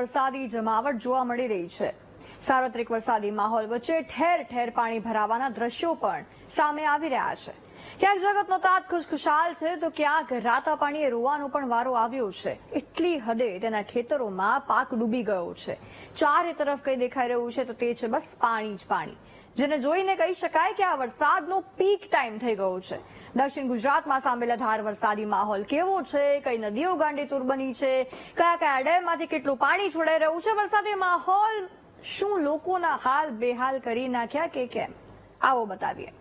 વરસાદી જમાવટ જોવા મળી રહી છે. સાર્વત્રિક વરસાદી માહોલ વચ્ચે ઠેર ઠેર પાણી ભરાવાના દ્રશ્યો પણ સામે આવી રહ્યા છે. ક્યાંક જગતનો તાત ખુશખુશાલ છે તો ક્યાંક રાતા પાણીએ રોવાનો પણ વારો આવ્યો છે. એટલી હદે તેના ખેતરોમાં પાક ડૂબી ગયો છે. ચારે તરફ કઈ દેખાઈ રહ્યું છે તો તે છે બસ પાણી જ પાણી. જેને જોઈને કહી શકાય કે આ વરસાદનો પીક ટાઈમ થઈ ગયો છે. દક્ષિણ ગુજરાતમાં સામેલા ધાર વરસાદી માહોલ કેવો છે? કઈ નદીઓ ગાંડીતુર બની છે? કયા કયા ડેમમાંથી કેટલું પાણી છોડાઈ રહ્યું છે? વરસાદી માહોલ શું લોકોના હાલ બેહાલ કરી નાખ્યા કે કેમ? આવો બતાવીએ.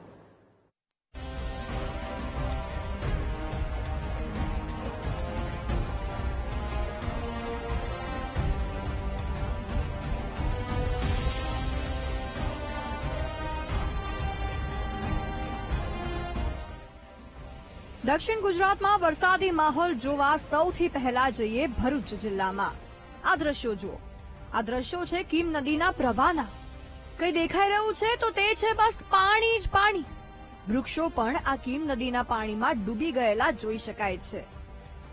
દક્ષિણ ગુજરાતમાં વરસાદી માહોલ જોવા સૌથી પહેલા જઈએ ભરૂચ જિલ્લામાં. આ દ્રશ્યો જુઓ. આ દ્રશ્યો છે કીમ નદીના પ્રવાહના. કઈ દેખાઈ રહ્યું છે તો તે છે બસ પાણી જ પાણી. વૃક્ષો પણ આ કીમ નદીના પાણીમાં ડૂબી ગયેલા જોઈ શકાય છે.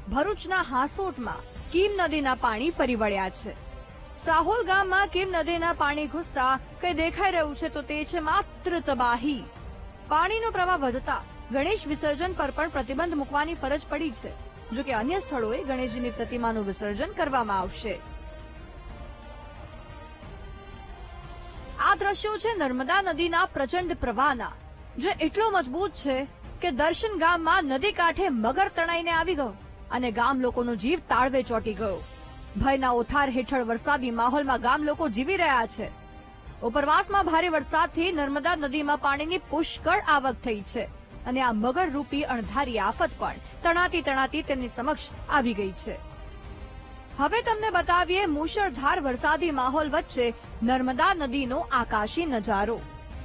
ભરૂચના હાંસોટમાં કીમ નદીના પાણી ફરી વળ્યા છે. સાહોલ ગામમાં કીમ નદીના પાણી ઘૂસતા કઈ દેખાઈ રહ્યું છે તો તે છે માત્ર તબાહી. પાણીનો પ્રવાહ વધતા ગણેશ વિસર્જન પર પણ પ્રતિબંધ મૂકવાની ફરજ પડી છે, જો કે અન્ય સ્થળોએ ગણેશજીની પ્રતિમાનું વિસર્જન કરવામાં આવશે. આ દ્રશ્યો છે નર્મદા નદીના પ્રચંડ પ્રવાહના, જે એટલો મજબૂત છે કે દર્શન ગામમાં નદી કાંઠે મગર તણાઈને આવી ગયો અને ગામ લોકોનો જીવ તાળવે ચોંટી ગયો. ભયના ઓથાર હેઠળ વરસાદી માહોલમાં ગામ લોકો જીવી રહ્યા છે. ઉપરવાસમાં ભારે વરસાદથી નર્મદા નદીમાં પાણીની પુષ્કળ આવક થઈ છે. અને આ મગરરૂપી અણધારી આફત પણ તણાતી તણાતી તેમની સમક્ષ આવી ગઈ છે. હવે તમને બતાવીએ મુશળધાર વરસાદી માહોલ વચ્ચે નર્મદા નદીનો આકાશી નજારો.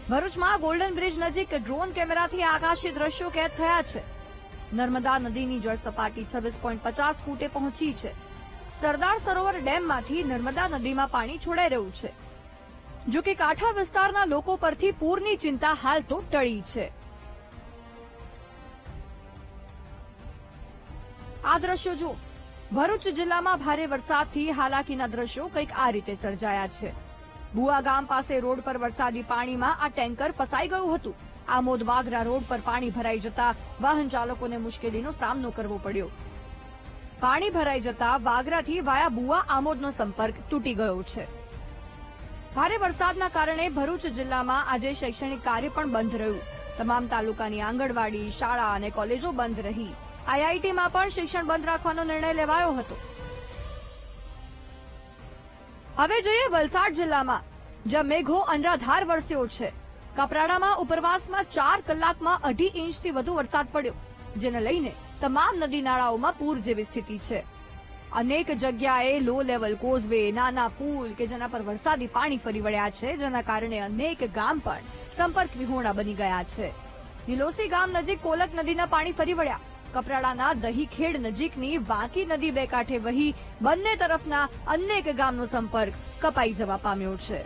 ભરૂચમાં ગોલ્ડન બ્રિજ નજીક ડ્રોન કેમેરાથી આકાશી દ્રશ્યો કેદ થયા છે. નર્મદા નદીની જળ સપાટી છવ્વીસ પોઈન્ટ પચાસ ફૂટે પહોંચી છે. સરદાર સરોવર ડેમમાંથી નર્મદા નદીમાં પાણી છોડાઈ રહ્યું છે. જો કે કાંઠા વિસ્તારના લોકો પરથી પૂરની ચિંતા હાલ તો ટળી છે. આ દ્રશ્યો જુઓ. ભરૂચ જિલ્લામાં ભારે વરસાદથી હાલાકીના દ્રશ્યો કંઈક આ રીતે સર્જાયા છે. બુઆ ગામ પાસે રોડ પર વરસાદી પાણીમાં આ ટેન્કર ફસાઈ ગયું હતું. આમોદ વાગરા રોડ પર પાણી ભરાઈ જતા વાહન ચાલકોને મુશ્કેલીનો સામનો કરવો પડ્યો. પાણી ભરાઈ જતા વાગરાથી વાયા બુઆ આમોદનો સંપર્ક તૂટી ગયો છે. ભારે વરસાદના કારણે ભરૂચ જિલ્લામાં આજે શૈક્ષણિક કાર્ય પણ બંધ રહ્યું. તમામ તાલુકાની આંગણવાડી, શાળા અને કોલેજો બંધ રહી. આઈઆઈટીમાં પણ શિક્ષણ બંધ રાખવાનો નિર્ણય લેવાયો હતો. હવે જોઈએ વલસાડ જિલ્લામાં, જ્યાં મેઘો અનરાધાર વરસ્યો છે. કપરાડામાં ઉપરવાસમાં ચાર કલાકમાં અઢી ઇંચથી વધુ વરસાદ પડ્યો, જેને લઈને તમામ નદી નાળાઓમાં પૂર જેવી સ્થિતિ છે. અનેક જગ્યાએ લો લેવલ કોઝવે નાના પુલ કે જેના પર વરસાદી પાણી ફરી વળ્યા છે, જેના કારણે અનેક ગામ પણ સંપર્ક વિહોણા બની ગયા છે. નિલોસી ગામ નજીક કોલક નદીના પાણી ફરી વળ્યા. કપરાડાના દહીખેડ નજીકની વાંકી નદી બે કાંઠે વહી બંને તરફના અનેક ગામનો સંપર્ક કપાઈ જવા પામ્યો છે.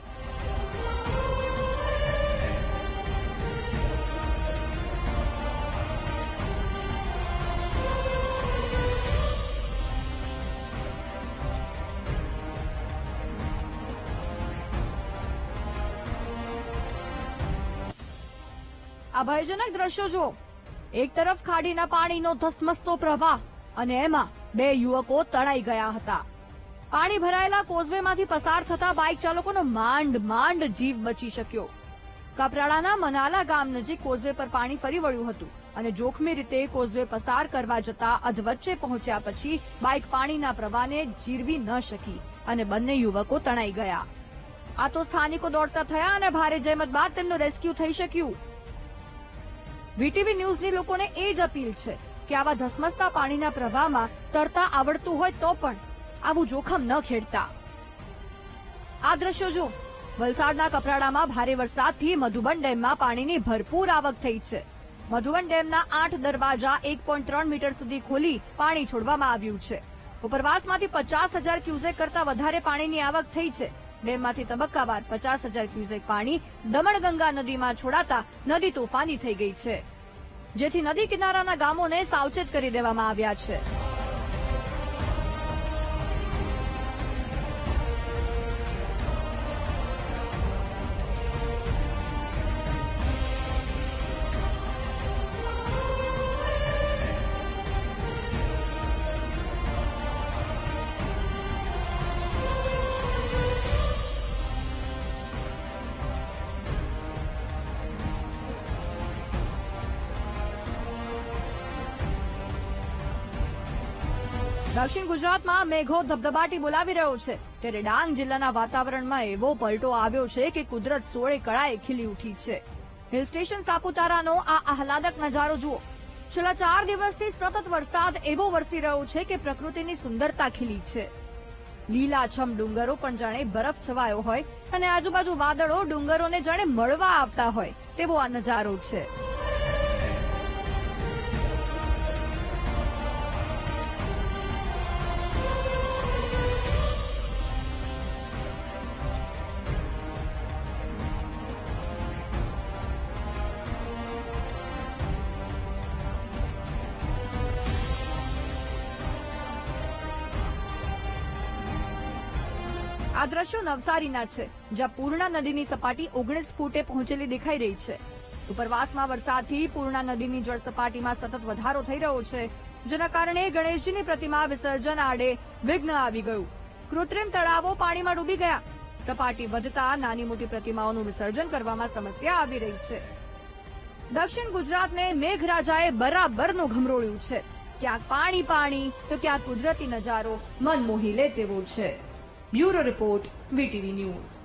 આ ભયજનક દ્રશ્યો જુઓ. એક તરફ ખાડીના પાણીનો ધસમસતો પ્રવાહ અને એમાં બે યુવકો તણાઈ ગયા હતા. પાણી ભરાયેલા કોઝવેમાંથી પસાર થતા બાઇક ચાલકોનો માંડ માંડ જીવ બચી શક્યો. કપરાડાના મનાલા ગામ નજીક કોઝવે પર પાણી ફરી વળ્યું હતું અને જોખમી રીતે કોઝવે પસાર કરવા જતા અધવચ્ચે પહોંચ્યા પછી બાઇક પાણીના પ્રવાહને જીરવી ન શકી અને બંને યુવકો તણાઈ ગયા. આ તો સ્થાનિકો દોડતા થયા અને ભારે જહેમત બાદ તેમનું રેસ્ક્યુ થઈ શક્યું. વીટીવી ન્યૂઝની લોકોને એ જ અપીલ છે કે આવા ધસમસતા પાણીના પ્રવાહમાં તરતા આવડતું હોય તો પણ આવું જોખમ ન ખેડતા. આ દ્રશ્યો જો વલસાડના કપરાડામાં ભારે વરસાદથી મધુબન ડેમમાં પાણીની ભરપૂર આવક થઈ છે. મધુબન ડેમના આઠ દરવાજા એક મીટર સુધી ખોલી પાણી છોડવામાં આવ્યું છે. ઉપરવાસમાંથી પચાસ હજાર ક્યુસેક કરતા વધારે પાણીની આવક થઈ છે. ડેમમાંથી તબક્કાવાર પચાસ હજાર ક્યુસેક પાણી દમણગંગા નદીમાં છોડાતા નદી તોફાની થઈ ગઈ છે. જેથી નદી કિનારાના ગામોને સાવચેત કરી દેવામાં આવ્યા છે. દક્ષિણ ગુજરાતમાં મેઘો ધબધબાટી બોલાવી રહ્યો છે. ત્યારે ડાંગ જિલ્લાના વાતાવરણમાં એવો પલટો આવ્યો છે કે કુદરત સોળે કળાએ ખીલી ઉઠી છે. હિલ સ્ટેશન સાપુતારાનો આ આહલાદક નજારો જુઓ. છેલ્લા ચાર દિવસથી સતત વરસાદ એવો વરસી રહ્યો છે કે પ્રકૃતિની સુંદરતા ખીલી છે. લીલાછમ ડુંગરો પણ જાણે બરફ છવાયો હોય અને આજુબાજુ વાદળો ડુંગરોને જાણે મળવા આવતા હોય તેવો આ નજારો છે. આ દ્રશ્યો નવસારીના છે, જ્યાં પૂર્ણા નદીની સપાટી ઓગણીસ ફૂટે પહોંચેલી દેખાઈ રહી છે. ઉપરવાસમાં વરસાદથી પૂર્ણા નદીની જળ સપાટીમાં સતત વધારો થઈ રહ્યો છે, જેના કારણે ગણેશજીની પ્રતિમા વિસર્જન આડે વિઘ્ન આવી ગયું. કૃત્રિમ તળાવો પાણીમાં ડૂબી ગયા. સપાટી વધતા નાની મોટી પ્રતિમાઓનું વિસર્જન કરવામાં સમસ્યા આવી રહી છે. દક્ષિણ ગુજરાતને મેઘરાજાએ બરાબરનું ઘમરોળ્યું છે. ક્યાંક પાણી પાણી, તો ક્યાંક કુદરતી નજારો મન મોહી લે તેવો છે. Bureau Report, VTV News.